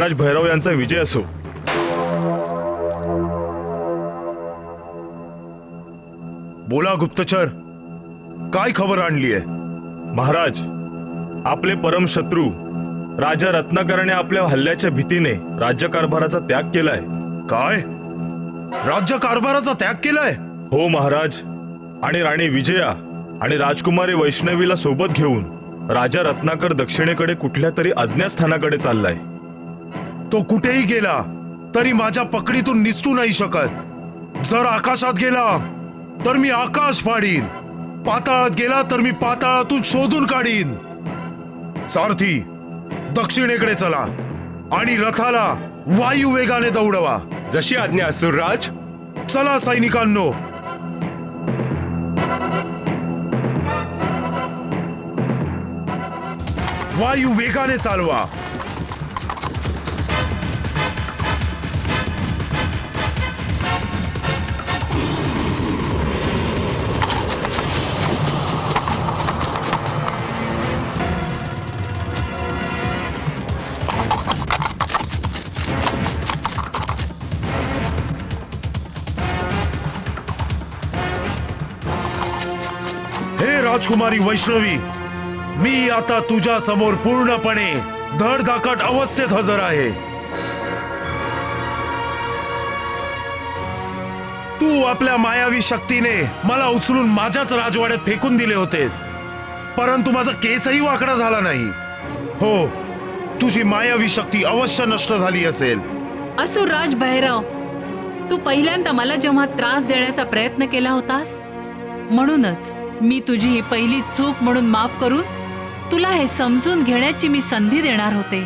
महाराज भैरव यांचा विजय असो. बोला गुप्तचर. काय खबर आणली आहे महाराज आपले परम शत्रू राजा रत्नाकराने आपल्या हल्ल्याच्या भीतीने राज्यकारभाराचा त्याग केलाय. काय? राज्य कारभाराचा त्याग केलाय? हो महाराज. आणि राणी विजया आणि राजकुमारी वैष्णवीला सोबत घेऊन राजा रत्नाकर दक्षिणेकडे कुठल्या तरी अज्ञास्थानाकडे चाललाय. तो कुठेही गेला तरी माझ्या पकडीतून निसटू नाही शकत. जर आकाशात गेला तर मी आकाश फाडीन. पाताळात गेला तर मी पाताळातून शोधून काढीन. सारथी दक्षिणेकडे चला आणि रथाला वायू वेगाने दौडवा. जशी आज्ञा असुरराज चला सैनिकांनो. वायू वेगाने चालवा. राजकुमारी वैष्णवी मी आता तुझ्या समोर पूर्णपणे धडधाकट अवस्थेत हजर आहे. तू आपल्या मायावी शक्तीने मला उचलून माझ्याच राजवाड्यात फेकून दिले होतेस. परंतु माझा केसही वाकडा झाला नाही. हो तुझी मायावी शक्ती अवश्य नष्ट झाली असेल. असुरराज भैरव तू पहिल्यांदा मला जेव्हा त्रास देण्याचा प्रयत्न केला होतास म्हणूनच मी तुझी ही पहिली चूक म्हणून माफ करून तुला हे समजून घेण्याची मी संधी देणार होते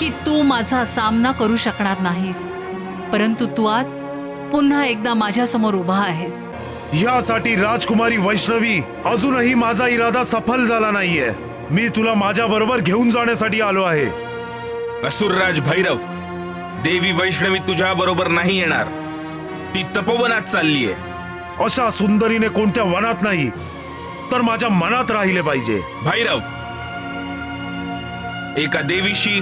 की तू माझा सामना करू शकणार नाहीस. परंतु तू आज पुन्हा एकदा माझ्यासमोर उभा आहेस. यासाठी राजकुमारी वैष्णवी अजूनही माझा इरादा सफल झाला नाहीये. मी तुला माझ्या बरोबर घेऊन जाण्यासाठी आलो आहे. असुरराज भैरव देवी वैष्णवी तुझ्या बरोबर नाही येणार. ती तपोवनात चाललीये. अशा सुंदरीने कोणत्या वनात नाही तर माझ्या मनात राहिले पाहिजे. भैरव एका देवीशी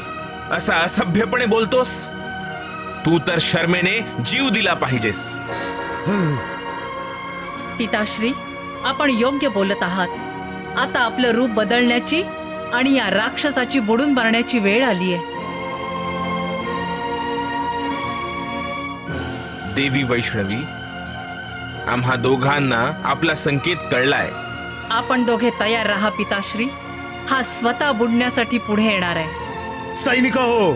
असा असभ्यपणे बोलतोस? तू तर शर्मेने जीव दिला पाहिजेस. पिताश्री आपण योग्य बोलत आहात. आता आपलं रूप बदलण्याची आणि या राक्षसाची बुडून मारण्याची वेळ आलीय. देवी वैष्णवी आम्हा दोघांना आपला संकेत कळलाय. आपण दोघे तयार राहा पिताश्री. हा स्वतः बुडण्यासाठी पुढे येणार आहे. सैनिक हो.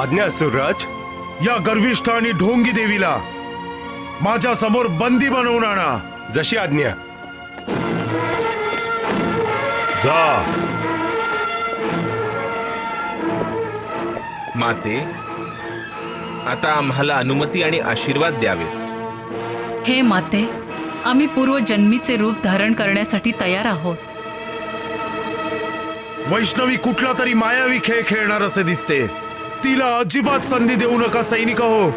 आज्ञा असुरराज या गर्विष्ठ आणि ढोंगी देवीला माझ्यासमोर बंदी बनवून आणा. जशी आज्ञा. जा. माते आता आम्हाला अनुमती आणि आशीर्वाद द्यावेत. हे माते आम्ही पूर्वजन्मीचे रूप धारण करण्यासाठी तयार आहोत. वैष्णवी कुठला तरी मायावी खेळ खेळणार असे दिसते. तिला अजिबात संधी देऊ नका सैनिक हो.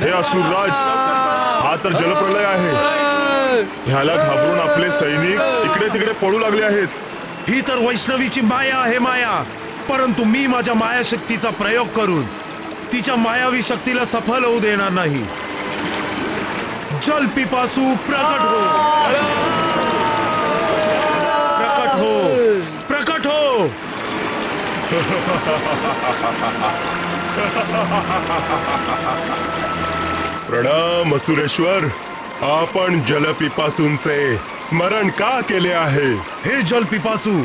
हे असुरराज हा तर जलप्रलय आहे. ह्याला घाबरून आपले सैनिक इकडे तिकडे पळू लागले आहेत. ही तर वैष्णवीची माया आहे माया. परंतु मी माझ्या मायाशक्तीचा प्रयोग करून तिच्या मायावी शक्तीला सफल होऊ देणार नाही. जल पिपासू प्रकट हो. प्रकट हो. प्रकट हो. प्रणाम असुरेश्वर आपण जलपिपासूंचे स्मरण का केले आहे? हे जल पिपासू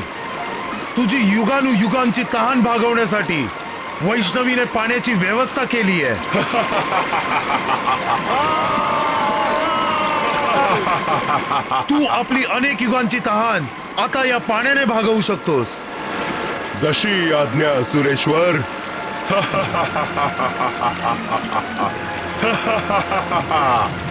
तुझी युगानुयुगांची तहान भागवण्यासाठी वैष्णवीने पाण्याची व्यवस्था केली आहे. तू आपली अनेक युगांची तहान आता या पाण्याने भागवू शकतोस. जशी आज्ञा सुरेश्वर.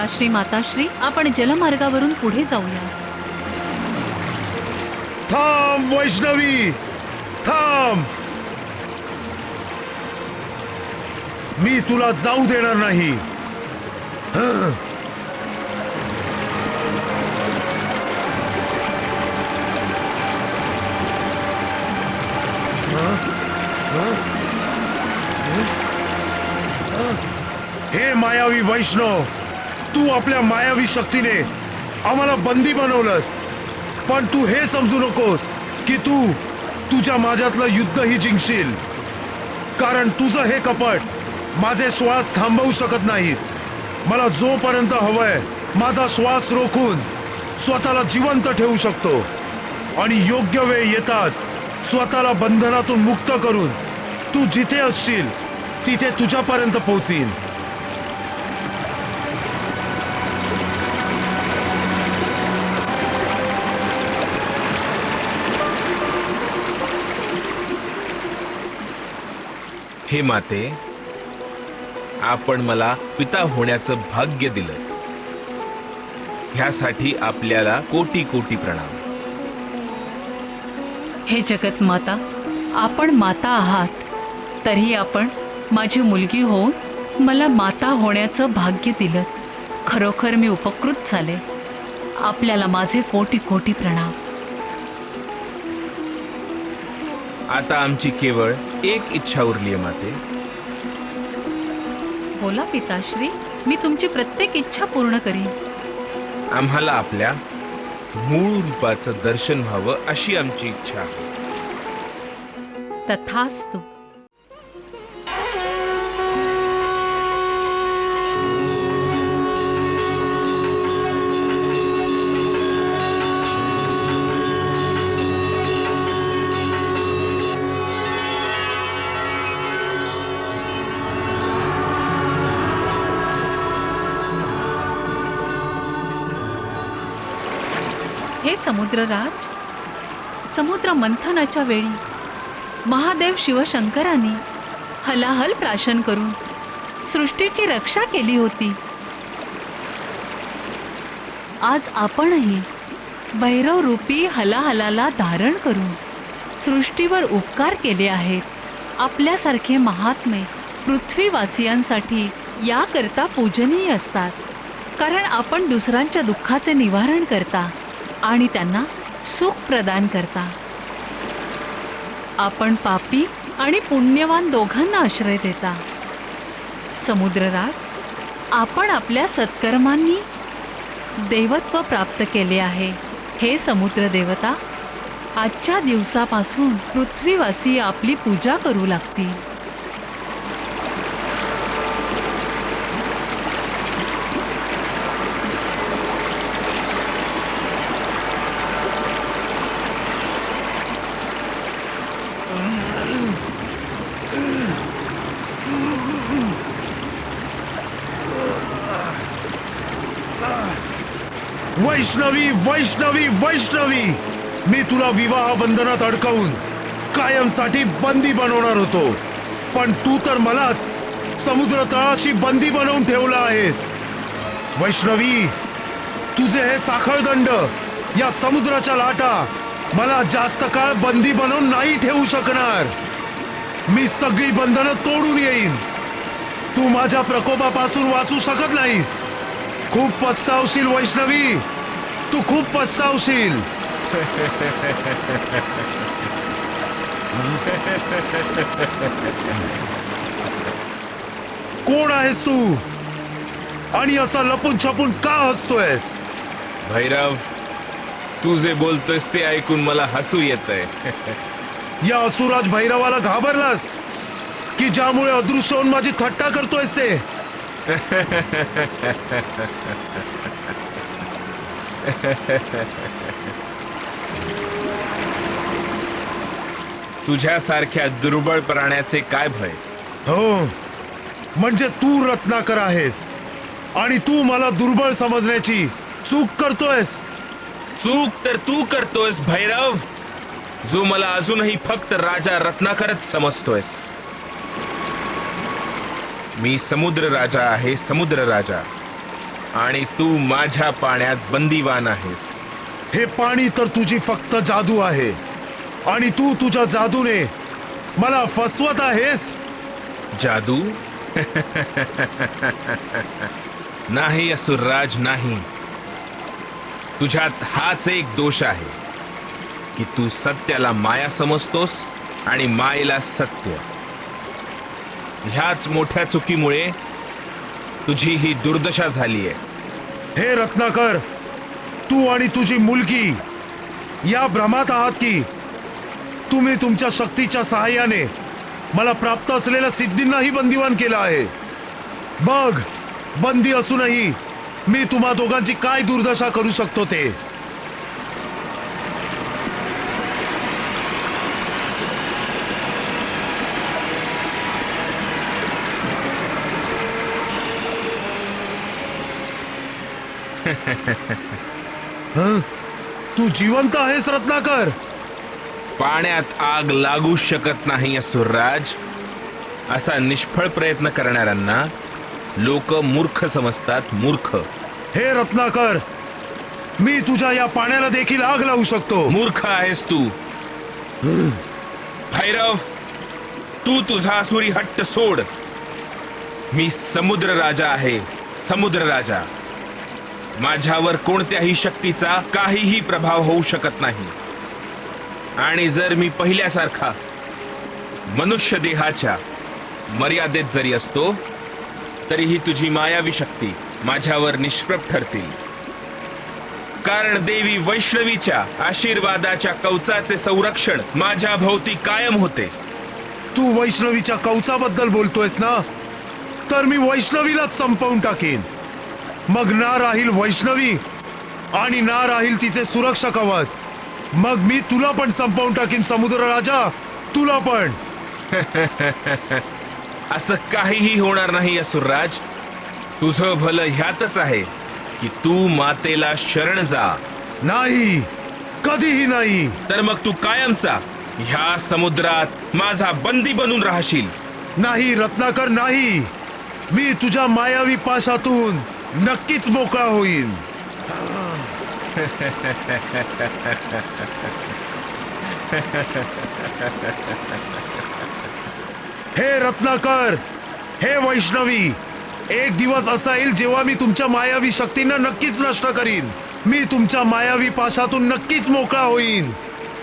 पिताश्री माताश्री आपण जलमार्गावरून पुढे जाऊया थांब वैष्णवी थांब मी तुला जाऊ देणार नाही हं. हं? हं? हं? हं? हे मायावी वैष्णव तू आपल्या मायावी शक्तीने आम्हाला बंदी बनवलंस. पण तू हे समजू नकोस की तू तुझ्या माझ्यातलं युद्धही जिंकशील. कारण तुझं हे कपट माझे श्वास थांबवू शकत नाहीत. मला जोपर्यंत हवंय माझा श्वास रोखून स्वतःला जिवंत ठेवू शकतो. आणि योग्य वेळ येताच स्वतःला बंधनातून मुक्त करून तू जिथे असशील तिथे तुझ्यापर्यंत पोहोचीन. हे माते आपण मला पिता होण्याचं भाग्य दिलं ह्यासाठी आपल्याला कोटी कोटी प्रणाम. हे जगत माता आपण माता आहात तरी आपण माझी मुलगी होऊन मला माता होण्याचं भाग्य दिलं खरोखर मी उपकृत झाले. आपल्याला माझे कोटी कोटी प्रणाम. आता आमची केवळ एक इच्छा उरली आहे माते. बोला पिताश्री मी तुमची प्रत्येक इच्छा पूर्ण करीन. आम्हाला आपल्या मूळ रूपाचं दर्शन व्हावं अशी आमची इच्छा आहे. तथास्तु. समुद्रराज? समुद्र मंथनाच्या वेळी महादेव शिवशंकरांनी हलाहल प्राशन करून सृष्टीची रक्षा केली होती. आज आपणही भैरव रूपी हलाहलाला धारण करून सृष्टीवर उपकार केले आहेत. आपल्यासारखे महात्मे पृथ्वीवासियांसाठी याकरता पूजनीय असतात. कारण आपण दुसऱ्यांच्या दुःखाचे निवारण करता. आणि त्यांना सुख प्रदान करता. आपण पापी आणि पुण्यवान दोघांना आश्रय देता. समुद्रराज आपण आपल्या सत्कर्मांनी देवत्व प्राप्त केले आहे. हे समुद्र देवता आजच्या दिवसापासून पृथ्वीवासी आपली पूजा करू लागतील. वैष्णवी वैष्णवी वैष्णवी. मी तुला विवाह बंधनात अडकवून कायमसाठी बंदी बनवणार होतो. पण तू तर मलाच समुद्र तळाशी बंदी बनवून ठेवला आहेस. वैष्णवी तुझे हे साखळदंड या समुद्राच्या लाटा मला जास्त काळ बंदी बनवून नाही ठेवू शकणार. मी सगळी बंधनं तोडून येईन. तू माझ्या प्रकोपापासून वाचू शकत नाहीस. खूप पस्तावशील वैष्णवी. तू खूप पस्तावशील कोण आहेस तू आणि असा लपून छपून का हसतोयस भैरव तू जे बोलतोयस ते ऐकून मला हसू येत आहे या असुराज भैरवाला घाबरलास की ज्यामुळे अदृश्य होऊन माझी थट्टा करतोयस ते तुझ्यासारख्या दुर्बळ प्राण्याचे काय भय? हो. म्हणजे तू रत्नाकर आहेस आणि तू मला दुर्बळ समजण्याची चूक करतोयस. चूक तर तू करतोयस भैरव. जो मला अजूनही फक्त राजा रत्नाकरच समजतोयस. मी समुद्र राजा आहे समुद्र राजा. आणि तू माझ्या पाण्यात बंदीवान आहेस. हे पाणी तर तुझी फक्त जादू आहे. आणि तू तुझ्या जादूने मला फसवत आहेस. जादू? नाही असुरराज नाही. तुझ्यात हाच एक दोष आहे की तू सत्याला माया समजतोस आणि मायेला सत्य. ह्याच मोठ्या चुकीमुळे तुझी ही दुर्दशा झाली आहे हे रत्नाकर तू आणि तुझी मुलगी या भ्रमात आहात की तुम्ही तुमच्या शक्तीच्या सहाय्याने मला प्राप्त असलेल्या सिद्धींनाही बंदिवान केलं आहे. बघ बंदी असूनही मी तुम्हा दोघांची काय दुर्दशा करू शकतो ते? हं? तू जिवंत आहेस रत्नाकर. पाण्यात आग लागू शकत नाही असुरराज. असा निष्फळ प्रयत्न करणाऱ्यांना लोक मूर्ख समजतात मूर्ख. हे रत्नाकर मी तुझ्या या पाण्याला देखील आग लावू शकतो. मूर्ख आहेस तू. भैरव तू तुझा असुरी हट्ट सोड. मी समुद्र राजा आहे समुद्र राजा. माझ्यावर कोणत्याही शक्तीचा काहीही प्रभाव होऊ शकत नाही. आणि जर मी पहिल्यासारखा मनुष्य देहाच्या मर्यादेत जरी असतो तरीही तुझी मायावी शक्ती माझ्यावर निष्प्रभ ठरतील. कारण देवी वैष्णवीच्या आशीर्वादाच्या कवचाचे संरक्षण माझ्या भोवती कायम होते. तू वैष्णवीच्या कवचाबद्दल बोलतोयस ना? तर मी वैष्णवीलाच संपवून टाकेन. मग ना राहील वैष्णवी आणि ना राहील तिचे सुरक्षा कवच. मग मी तुला पण संपवून टाकीन समुद्र राजा. तुला पण. असं काहीही होणार नाही असुरराज. तुझं भलं ह्यातच आहे की तू मातेला शरण जा. नाही. कधीही नाही. तर मग तू कायमचा ह्या समुद्रात माझा बंदी बनून राहशील. नाही रत्नाकर नाही. मी तुझ्या मायावी पाशातून नक्कीच मोकळा होईन. हे रत्नाकर हे वैष्णवी एक दिवस असा येईल जेव्हा मी तुमच्या मायावी शक्तींना नक्कीच नष्ट करीन. मी तुमच्या मायावी पाशातून नक्कीच मोकळा होईन.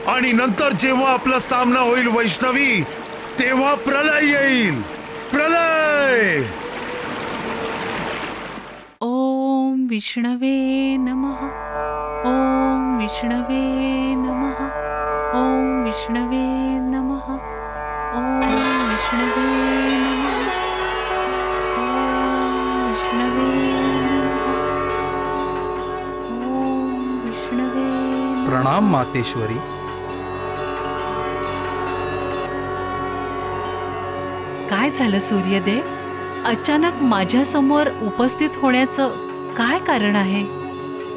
आणि नंतर जेव्हा आपला सामना होईल वैष्णवी तेव्हा प्रलय येईल. प्रलय! विष्णवे नमः। ओम विष्णवे नमः। ओम विष्णवे नमः। ओम विष्णवे नमः। विष्णवे प्रणाम मातेश्वरी। काय झालं सूर्यदेव? अचानक माझ्यासमोर उपस्थित होण्याचं काय कारण आहे?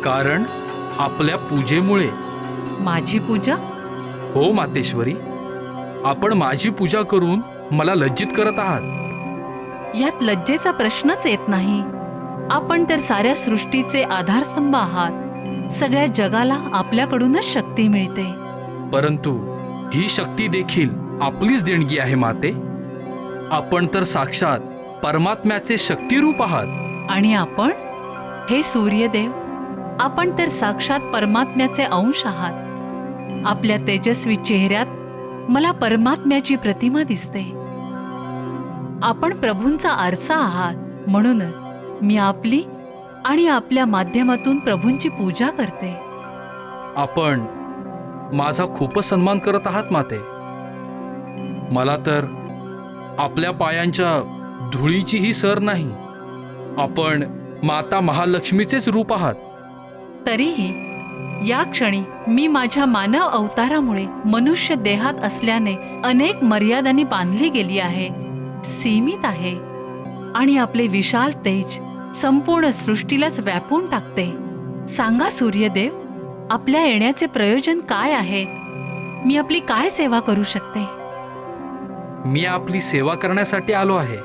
कारण आपल्या पूजेमुळे. माझी पूजा? हो मातेश्वरी. आपण माझी पूजा करून मला लज्जित करत आहात. यात लज्जेचा प्रश्नच येत नाही. आपण तर साऱ्या सृष्टीचे आधारस्तंभ आहात. सगळ्या जगाला आपल्याकडूनच शक्ती मिळते. परंतु ही शक्ती देखील आपलीच देणगी आहे माते. आपण तर साक्षात परमात्म्याचे शक्तिरूप आहात. आणि आपण? हे सूर्यदेव आपण तर साक्षात परमात्म्याचे अंश आहात. आपल्या तेजस्वी चेहऱ्यात मला परमात्म्याची प्रतिमा दिसते. आपण प्रभूंचा आरसा आहात म्हणूनच मी आपली आणि आपल्या माध्यमातून प्रभूंची पूजा करते. आपण माझा खूपच सन्मान करत आहात माते. मला तर आपल्या पायांच्या धुळीचीही सर नाही. आपण माता महालक्ष्मीचेच रूप आहात. तरीही या क्षणी मी माझ्या मानव अवतारामुळे मनुष्य देहात असल्याने अनेक मर्यादांनी बांधली गेली आहे सीमित आहे आणि आपले विशाल तेज संपूर्ण सृष्टीलाच व्यापून टाकते. सांगा सूर्यदेव आपल्या येण्याचे प्रयोजन काय आहे? मी आपली काय सेवा करू शकते? मी आपली सेवा करण्यासाठी आलो आहे.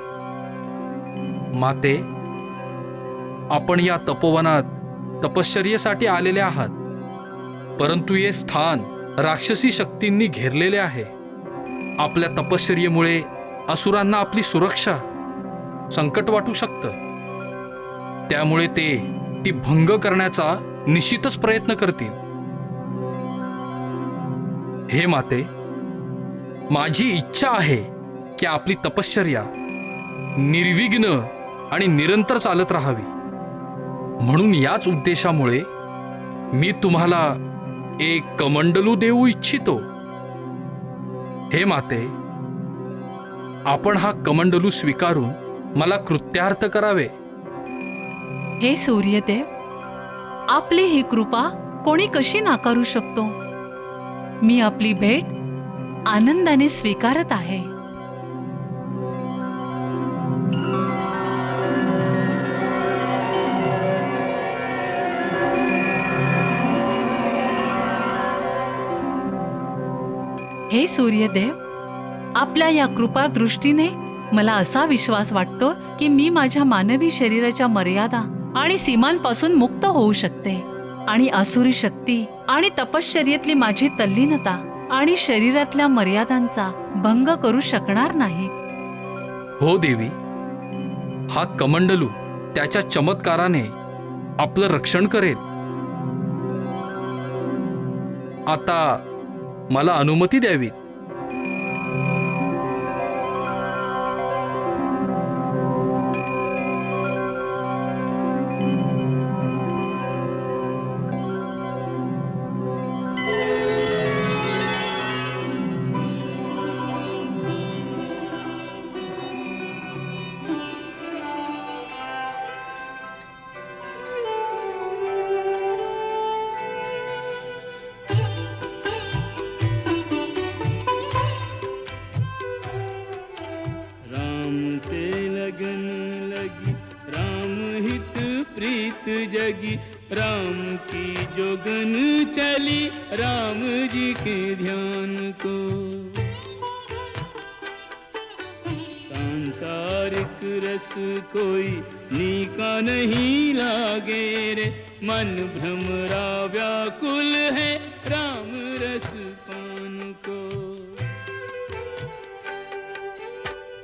माते आपण या तपोवनात तपश्चर्येसाठी आलेले आहात. परंतु हे स्थान राक्षसी शक्तींनी घेरलेले आहे. आपल्या तपश्चर्येमुळे असुरांना आपली सुरक्षा संकट वाटू शकतं. त्यामुळे ते ती भंग करण्याचा निश्चितच प्रयत्न करतील. हे माते माझी इच्छा आहे की आपली तपश्चर्या निर्विघ्न आणि निरंतर चालत राहावी. म्हणून याच उद्देशामुळे मी तुम्हाला एक कमंडलू देऊ इच्छितो. हे माते आपण हा कमंडलू स्वीकारून मला कृत्यार्थ करावे. हे सूर्यदेव आपली ही कृपा कोणी कशी नाकारू शकतो? मी आपली भेट आनंदाने स्वीकारत आहे. हे सूर्यदेव आपल्या या कृपा दृष्टीने मला असा विश्वास वाटतो की मी माझ्या मानवी शरीराच्या मर्यादा आणि सीमांपासून मुक्त होऊ शकते. आणि असुरी शक्ती आणि तपश्चर्येतली माझी तल्लीनता आणि शरीरातल्या मर्यादांचा भंग करू शकणार नाही. हो देवी हा कमंडलू त्याच्या चमत्काराने आपलं रक्षण करेल. आता मला अनुमती द्यावी. मन भ्रमरा व्याकुल है राम रस पान को।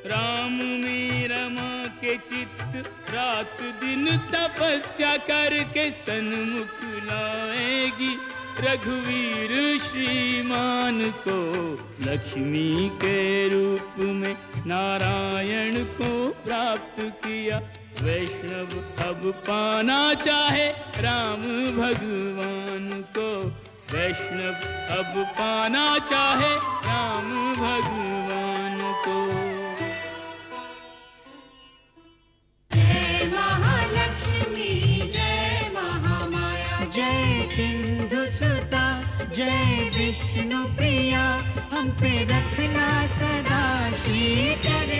राम में रमा के चित्त रात दिन तपस्या करके सन्मुख लाएगी रघुवीर श्रीमान को। लक्ष्मी के रूप में नारायण को प्राप्त किया वैष्णव अब पाना चाहे राम भगवान को? वैष्णव अब पाना चाहे राम भगवान को? जय महालक्ष्मी, जय महामाया, जय सिंधु सुता, जय विष्णु प्रिया, हम पे रखना सदा शीतल